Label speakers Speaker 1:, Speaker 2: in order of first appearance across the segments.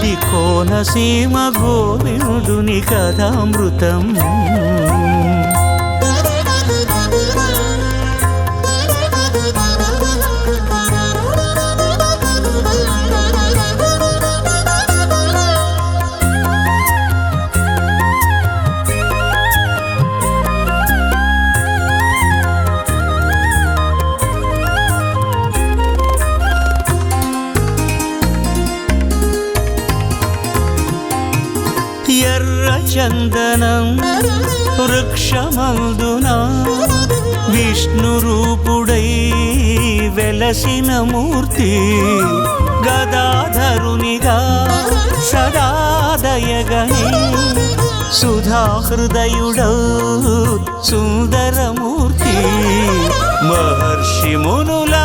Speaker 1: ఇది కోనసీమ గోవిందుని కథామృతం. చందనం వృక్షమందునా విష్ణు రూపుడై వెలసిన మూర్తి గదాధరునిగా సదాదయగని సుధా హృదయుడౌ సుందరమూర్తి మహర్షి మునులా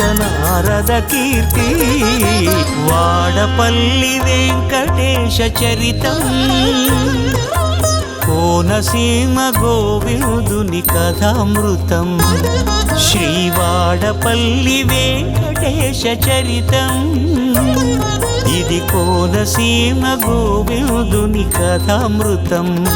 Speaker 1: నాదావృత నారద కీర్తి వాడపల్లి వెంకటేశ చరితం. కోనసీమ గోవిందుని కథామృతం. శ్రీవాడపల్లి వెంకటేశ చరితం. ఇది కోనసీమ గోవిందుని కథామృతం.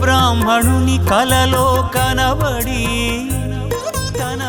Speaker 1: బ్రాహ్మణుని కలలో కనబడి తన